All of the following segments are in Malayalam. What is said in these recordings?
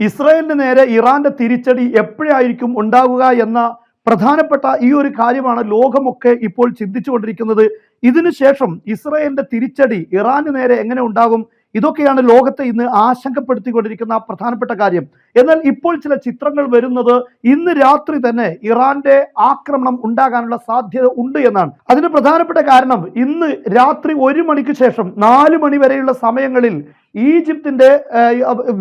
ഇസ്രായേലിന് നേരെ ഇറാന്റെ തിരിച്ചടി എപ്പോഴായിരിക്കും ഉണ്ടാകുക എന്ന പ്രധാനപ്പെട്ട ഈ ഒരു കാര്യമാണ് ലോകമൊക്കെ ഇപ്പോൾ ചിന്തിച്ചുകൊണ്ടിരിക്കുന്നത്. ഇതിനുശേഷം ഇസ്രായേലിന്റെ തിരിച്ചടി ഇറാന് നേരെ എങ്ങനെ ഉണ്ടാകും? ഇതൊക്കെയാണ് ലോകത്തെ ഇന്ന് ആശങ്കപ്പെടുത്തിക്കൊണ്ടിരിക്കുന്ന പ്രധാനപ്പെട്ട കാര്യം. എന്നാൽ ഇപ്പോൾ ചില ചിത്രങ്ങൾ വരുന്നത് ഇന്ന് രാത്രി തന്നെ ഇറാന്റെ ആക്രമണം ഉണ്ടാകാനുള്ള സാധ്യത ഉണ്ട് എന്നാണ്. അതിന് പ്രധാനപ്പെട്ട കാരണം ഇന്ന് രാത്രി ഒരു മണിക്ക് ശേഷം നാല് മണി വരെയുള്ള സമയങ്ങളിൽ ഈജിപ്തിന്റെ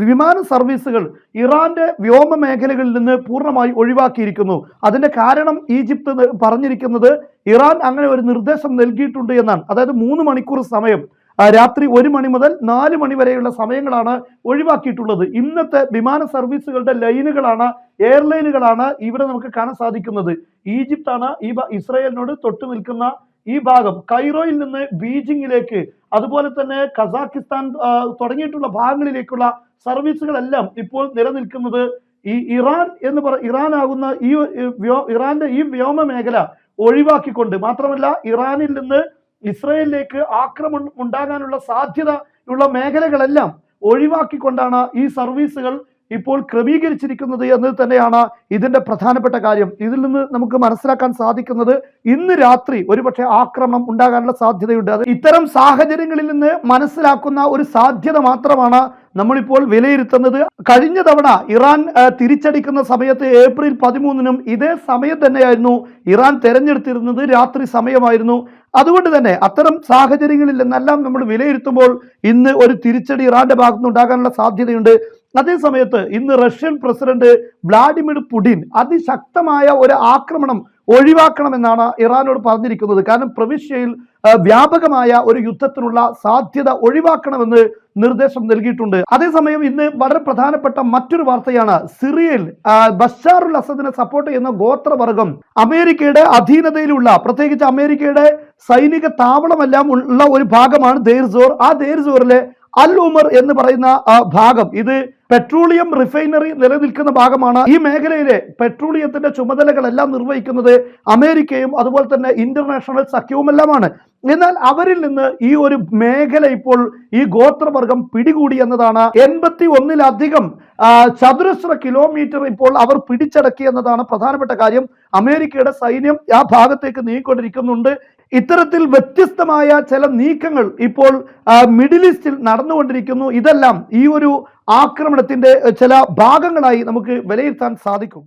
വിമാന സർവീസുകൾ ഇറാന്റെ വ്യോമ മേഖലകളിൽ നിന്ന് പൂർണമായി ഒഴിവാക്കിയിരിക്കുന്നു. അതിന്റെ കാരണം ഈജിപ്ത് പറഞ്ഞിരിക്കുന്നത് ഇറാൻ അങ്ങനെ ഒരു നിർദ്ദേശം നൽകിയിട്ടുണ്ട് എന്നാണ്. അതായത് മൂന്ന് മണിക്കൂർ സമയം. രാത്രി ഒരു മണി മുതൽ നാല് മണി വരെയുള്ള സമയങ്ങളാണ് ഒഴിവാക്കിയിട്ടുള്ളത്. ഇന്നത്തെ വിമാന സർവീസുകളുടെ ലൈനുകളാണ് എയർലൈനുകളാണ് ഇവിടെ നമുക്ക് കാണാൻ സാധിക്കുന്നത്. ഈജിപ്താണ് ഈ ഇസ്രയേലിനോട് തൊട്ടു നിൽക്കുന്ന ഈ ഭാഗം. കൈറോയിൽ നിന്ന് ബീജിംഗിലേക്ക് അതുപോലെ തന്നെ കസാക്കിസ്ഥാൻ തുടങ്ങിയിട്ടുള്ള ഭാഗങ്ങളിലേക്കുള്ള സർവീസുകളെല്ലാം ഇപ്പോൾ നിലനിൽക്കുന്നത് ഈ ഇറാൻ എന്ന് പറ ഇറാൻ ആകുന്ന ഈ ഇറാന്റെ ഈ വ്യോമ മേഖല ഒഴിവാക്കിക്കൊണ്ട് മാത്രമല്ല ഇറാനിൽ നിന്ന് ഇസ്രയേലിലേക്ക് ആക്രമണം ഉണ്ടാകാനുള്ള സാധ്യത ഉള്ള മേഖലകളെല്ലാം ഒഴിവാക്കിക്കൊണ്ടാണ് ഈ സർവീസുകൾ ഇപ്പോൾ ക്രമീകരിച്ചിരിക്കുന്നത് എന്നത് തന്നെയാണ് ഇതിന്റെ പ്രധാനപ്പെട്ട കാര്യം. ഇതിൽ നിന്ന് നമുക്ക് മനസ്സിലാക്കാൻ സാധിക്കുന്നത് ഇന്ന് രാത്രി ഒരുപക്ഷെ ആക്രമണം ഉണ്ടാകാനുള്ള സാധ്യതയുണ്ട്. അത് ഇത്തരം സാഹചര്യങ്ങളിൽ നിന്ന് മനസ്സിലാക്കുന്ന ഒരു സാധ്യത മാത്രമാണ് നമ്മളിപ്പോൾ വിലയിരുത്തുന്നത്. കഴിഞ്ഞ തവണ ഇറാൻ തിരിച്ചടിക്കുന്ന സമയത്ത് ഏപ്രിൽ പതിമൂന്നിനും ഇതേ സമയം തന്നെയായിരുന്നു ഇറാൻ തെരഞ്ഞെടുത്തിരുന്നത്. രാത്രി സമയമായിരുന്നു. അതുകൊണ്ട് തന്നെ അത്തരം സാഹചര്യങ്ങളിൽ നിന്നെല്ലാം നമ്മൾ വിലയിരുത്തുമ്പോൾ ഇന്ന് ഒരു തിരിച്ചടി ഇറാന്റെ ഭാഗത്തുനിന്ന് ഉണ്ടാകാനുള്ള സാധ്യതയുണ്ട്. അതേ സമയത്ത് ഇന്ന് റഷ്യൻ പ്രസിഡന്റ് വ്ളാഡിമിർ പുടിൻ അതിശക്തമായ ഒരു ആക്രമണം ഒഴിവാക്കണമെന്നാണ് ഇറാനോട് പറഞ്ഞിരിക്കുന്നത്. കാരണം പ്രവിശ്യയിൽ വ്യാപകമായ ഒരു യുദ്ധത്തിനുള്ള സാധ്യത ഒഴിവാക്കണമെന്ന് നിർദ്ദേശം നൽകിയിട്ടുണ്ട്. അതേസമയം ഇന്ന് വളരെ പ്രധാനപ്പെട്ട മറ്റൊരു വാർത്തയാണ് സിറിയയിൽ ബഷാറുൽ അസദിനെ സപ്പോർട്ട് ചെയ്യുന്ന ഗോത്രവർഗം അമേരിക്കയുടെ അധീനതയിലുള്ള പ്രത്യേകിച്ച് അമേരിക്കയുടെ സൈനിക താവളമെല്ലാം ഉള്ള ഒരു ഭാഗമാണ് ദേർസോർ. ആ ദേർസോറിലെ അൽ ഉമർ എന്ന് പറയുന്ന ഭാഗം. ഇത് പെട്രോളിയം റിഫൈനറി നിലനിൽക്കുന്ന ഭാഗമാണ്. ഈ മേഖലയിലെ പെട്രോളിയത്തിന്റെ ചുമതലകളെല്ലാം നിർവഹിക്കുന്നത് അമേരിക്കയും അതുപോലെ തന്നെ ഇന്റർനാഷണൽ സഖ്യവുമെല്ലാമാണ്. എന്നാൽ അവരിൽ നിന്ന് ഈ ഒരു മേഖല ഇപ്പോൾ ഈ ഗോത്രവർഗം പിടികൂടി എന്നതാണ്. എൺപത്തി ഒന്നിലധികം ചതുരശ്ര കിലോമീറ്റർ ഇപ്പോൾ അവർ പിടിച്ചടക്കി എന്നതാണ് പ്രധാനപ്പെട്ട കാര്യം. അമേരിക്കയുടെ സൈന്യം ആ ഭാഗത്തേക്ക് നീങ്ങിക്കൊണ്ടിരിക്കുന്നുണ്ട്. ഇത്തരത്തിൽ വ്യത്യസ്തമായ ചില നീക്കങ്ങൾ ഇപ്പോൾ മിഡിൽ ഈസ്റ്റിൽ നടന്നുകൊണ്ടിരിക്കുന്നു. ഇതെല്ലാം ഈ ഒരു ആക്രമണത്തിന്റെ ചില ഭാഗങ്ങളായി നമുക്ക് വിലയിരുത്താൻ സാധിക്കും.